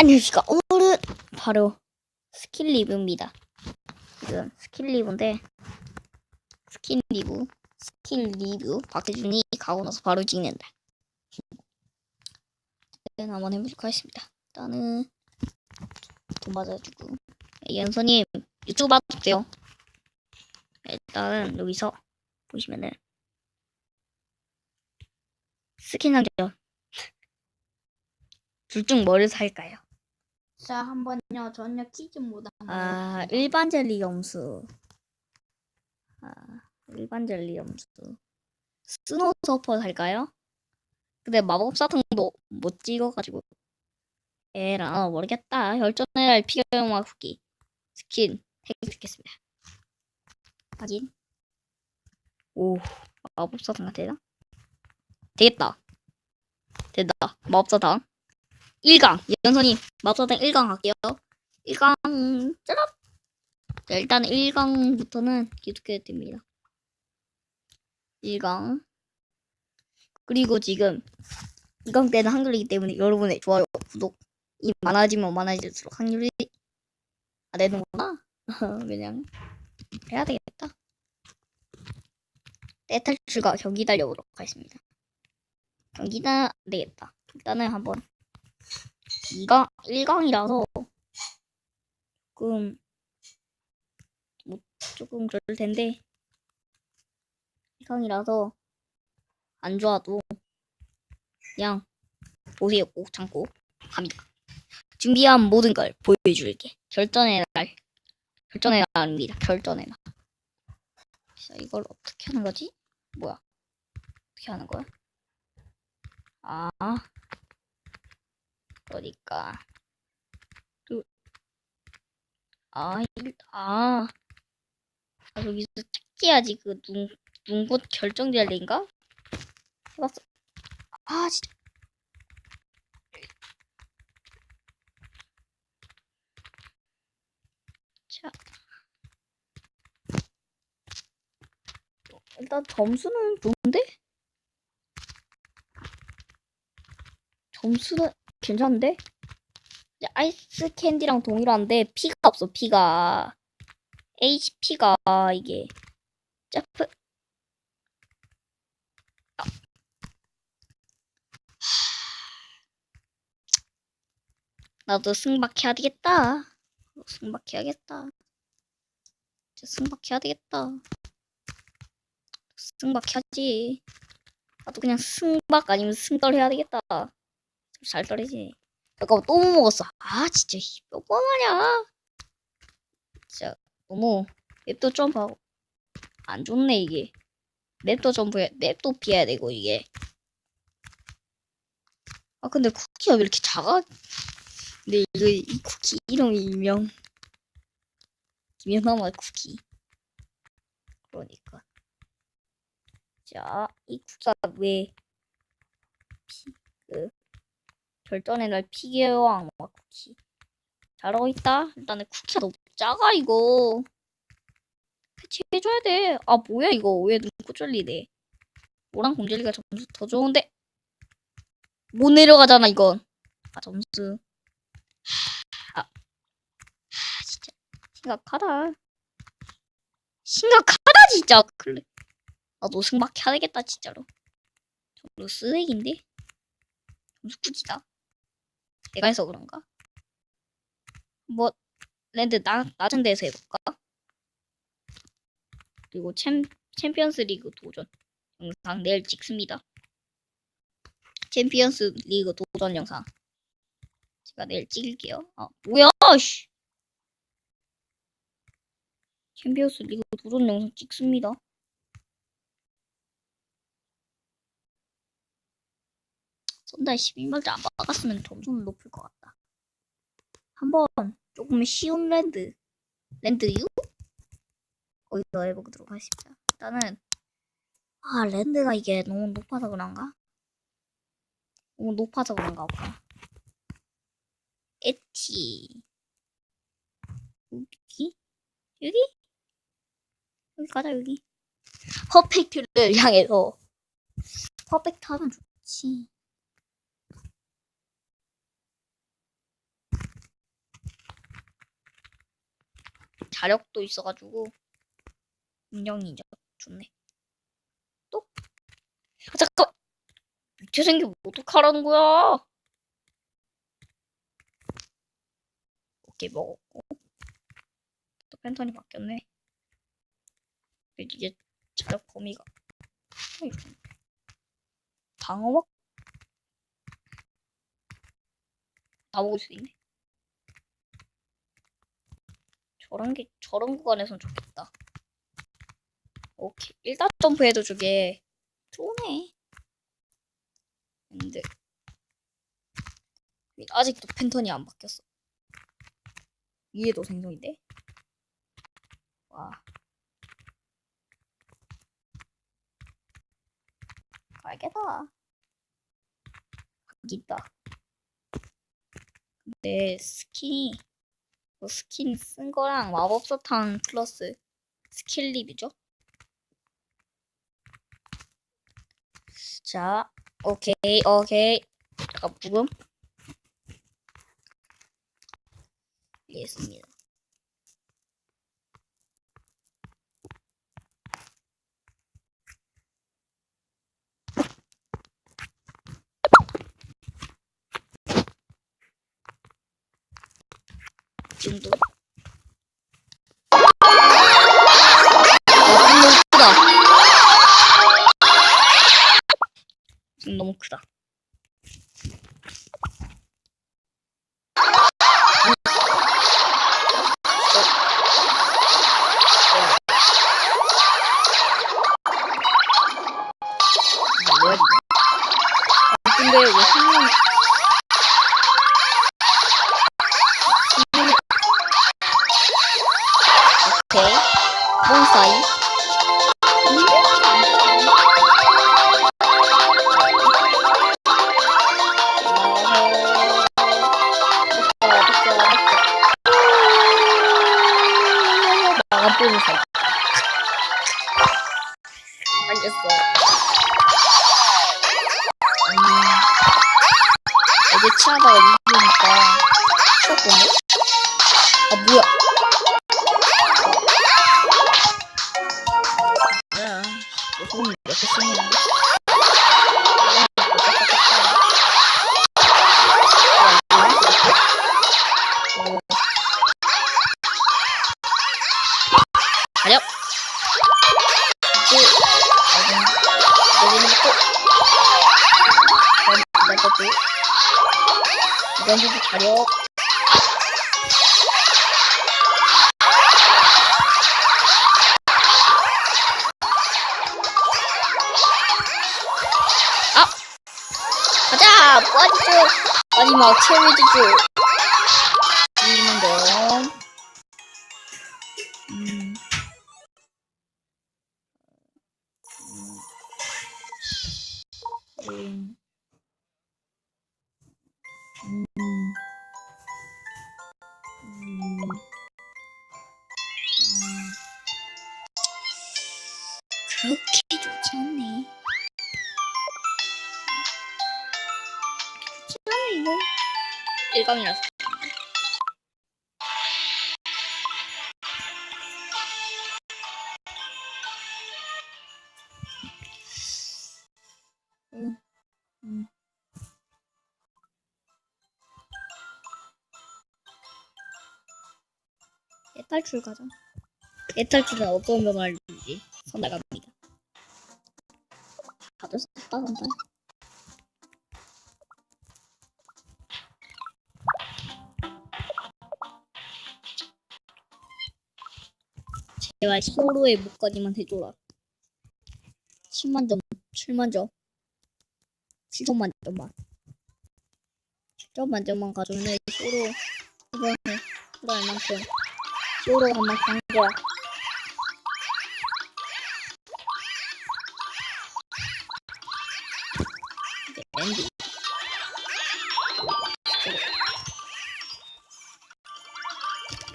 안녕하십니까. 오늘은 바로 리뷰인데, 스킬 리뷰, 스킬 리뷰 박혜준이 가고 나서 바로 찍는다. 일단 한번 해보도록 하겠습니다. 일단은 돈 맞아주고. 연서님 유튜브 돼요. 일단은 여기서 보시면은 스킨 상점 둘 중 뭐를 살까요? 자, 한번요. 전혀 모드 한번. 아, 일반 젤리 염수. 아, 일반 젤리 염수. 스노우 서퍼 할까요? 근데 마법사탕도 못 찍어가지고. 에라, 모르겠다. 혈전의 피겨영화 후기. 스킨, 획득했습니다. 확인. 오, 마법사탕 같아. 되겠다. 된다. 마법사탕. 1강. 연선이 마법사탕 1강 할게요. 1강 짜란 자, 일단 1강부터는 계속해야 됩니다. 1강. 그리고 지금 2강 때는 한글이기 때문에 여러분의 좋아요 구독이 많아지면 많아질수록 확률이 안 되는구나. 그냥 해야 되겠다. 떼탈출과 경기 달려보도록 하겠습니다. 경기는 안 되겠다. 일단은 한번 2강 1강이라서 조금 뭐 조금 그럴 텐데 이강이라서 안 좋아도 그냥 보세요 꼭 참고 갑니다. 준비한 모든 걸 보여줄게. 결전의 날 결전의 날입니다. 결전의 날. 자 이걸 어떻게 하는 거지? 뭐야? 어떻게 하는 거야? 아 그러니까 아, 일, 아. 아, 여기서 찾기야지. 그, 눈, 눈꽃 결정젤리인가? 해봤어. 아, 진짜. 자. 일단 점수는 좋은데? 점수는 괜찮은데? 이제 아이스 캔디랑 동일한데 피가 없어 피가. HP가 이게. 짜프. 아. 나도 승박해야 되겠다. 승박해야겠다. 진짜 승박해야 되겠다. 승박해야지. 나도 그냥 승박 아니면 승떨 해야 되겠다 잘 떨리지 잠깐만 또 못 먹었어. 아 진짜 몇번 하냐. 진짜 너무 맵도 점프하고 안 좋네 이게. 맵도 점프해 맵도 피해야 되고 이게. 아 근데 쿠키가 왜 이렇게 작아? 근데 이거 이 쿠키 이름이 일명 김연아마 쿠키. 그러니까 자 이 쿠키가 왜 피, 그 결전의 날 피겨왕 막 쿠키. 잘하고 있다? 일단은 쿠키가 너무 작아 이거. 패치해줘야 돼아 뭐야 이거. 왜 눈꽃 졸리네. 노랑 공젤리가 점수 더 좋은데. 못 내려가잖아 이건. 아 점수. 아, 아 진짜 심각하다. 심각하다 진짜. 그래 나도 승박해야 되겠다 진짜로. 점수 쓰레기인데? 점수 꾸지다 내가 해서 그런가? 뭐 랜드 나, 낮은 데서 해볼까? 그리고 챔, 챔피언스 리그 도전 영상 내일 찍습니다. 챔피언스 리그 도전 영상 제가 내일 찍을게요. 아 뭐야 씨. 챔피언스 리그 도전 영상 찍습니다. 썬달 12만점 안 박았으면 점수는 높을 것 같다. 한번 조금 쉬운 랜드, 랜드 U? 거기서 해보도록 하겠습니다. 일단은, 아, 랜드가 이게 너무 높아서 그런가? 너무 높아서 그런가 보다. 에티. 여기? 여기? 여기 가자, 여기. 퍼펙트를 향해서. 퍼펙트 하면 좋지. 자력도 있어가지고 인정이죠. 좋네. 또? 아, 잠깐. 밑에 생기면 어떡하라는 거야? 오케이 먹었고 또 팬턴이 바뀌었네. 이게 자력 범위가 방어막 다 먹을 수 있네. 저런 게 저런 구간에선 좋겠다. 오케이 일단 점프해도 저게 좋네. 근데 아직도 팬턴이 안 바뀌었어. 위에도 생성인데. 와. 알겠다. 있다. 근데 스킨이 그 스킨 쓴 거랑 마법사탕 플러스 스킬립이죠. 자, 오케이, 오케이. 잠깐 부금. 알겠습니다. 어, 너무 크다. 근데 왜 나가보는 사이. 알겠어. 음, 어제 치아가 이기니까 추웠거든? 아, 뭐야. 뭐야. 무슨 이렇게 쓰냐. 가려. 이건 좀 가려. 아! 가자! 빠지죠! 마지막 체리지죠! 음. 애탈출 가자. 애탈출은 어떤 변화를 주지? 선나갑니다. 다들 썼다, 근데. 제발 히어로의 목까지만 해줘라. 10만 점, 7만 점, 7점 만점만. 7점 만점만 가져오네. 히어로, 이번에 히어로할 만큼. 히어로 한 만큼 한 거야. 랜디.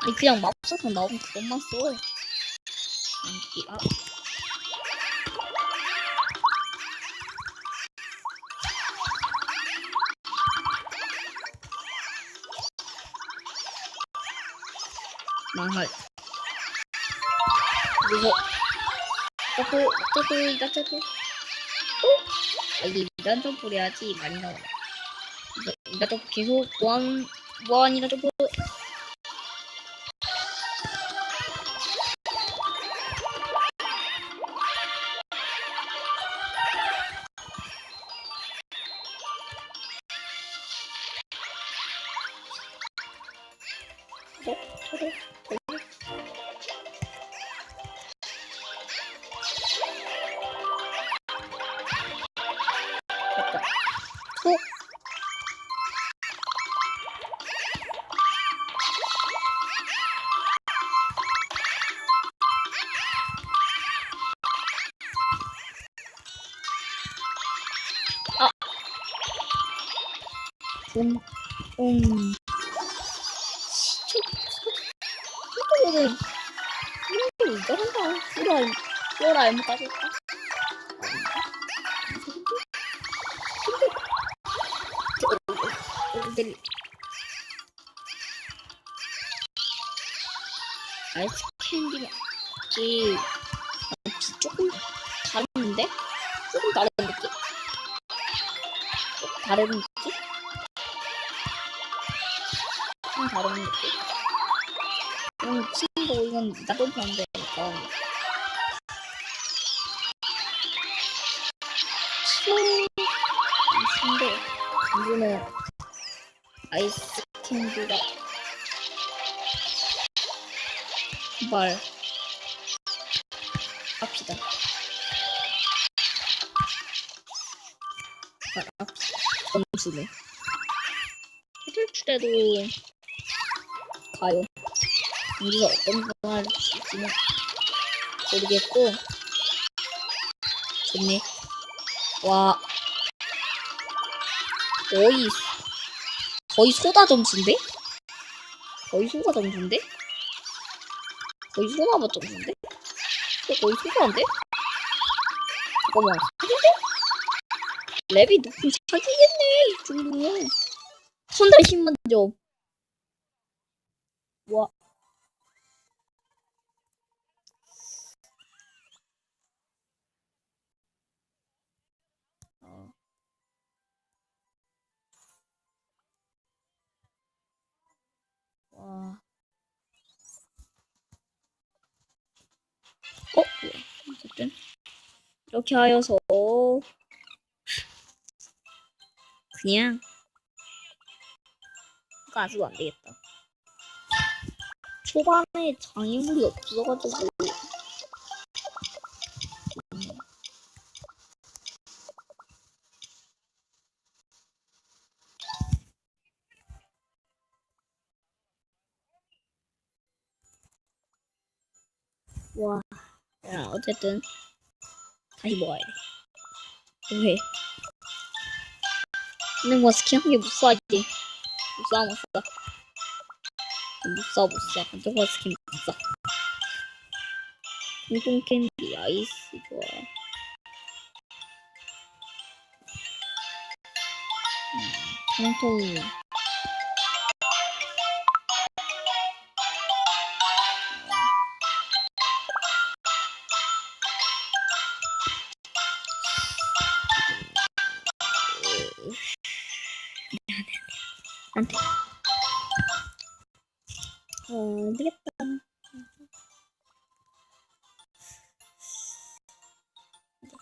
아니 그냥 맙소사 나오면 그것만 써. 랜디 아. 망할. 그래서 점프 점프 나 점프 어? 아 이게 이단 점프를 해야지 많이 나오네 이거 이단 점프 계속 무한 무한이단 점프 어? 어? 아. 음, 이거 이걸 알면 따질까? 근데 아이스 캔디가 지 조금 다른데? 조금 다른 느낌? 조금 다른 느낌? 조금 다른 느낌? 음, 친구 이건. 친구, 이거는 아이스 캔디가 말 합시다. 말 합시다. 점수네. 해줄출에도 가요. 우리가 어떤 걸 할지는 모르겠고 좋네. 와 거의 거의 소다 점수인데? 거의 소다 점수인데? 거의 소다맛 점수인데? 거의 소다인데? 잠깐만 사기인데? 랩이 높은 사기겠네 이 정도면 선달 10만 점 와. 이렇게 하여서. 그냥. 이거 아직도 안 되겠다. 초반에 장애물이 없어가지고. 음. 와, 야, 어쨌든 다시 먹어야 돼. 왜? 근데 뭐 스킨 한개못 쏴지. 못 쏴, 못 쏴. 못 쏴,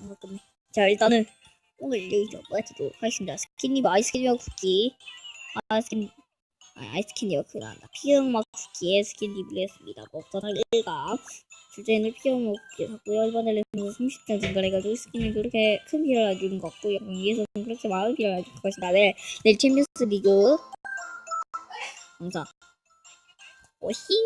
안 먹겠네. 자, 일단은 오늘 여기서 마치도록 하겠습니다. 스킨님 아이스크림과 쿠키. 아이스크림, 아, 아이스크림이요. 그거 한다. 피경막 쿠키의 스킨립을 했습니다. 먹던 일가. 주제는 피경막 쿠키 샀고요. 이번에는 30장 증가해가지고 스킨이 그렇게 큰 비를 안 주는 것 같고요. 위에서는 그렇게 많은 비를 안 주는 것이다. 내일, 내일 챔피언스 리그. 감사. 오싱.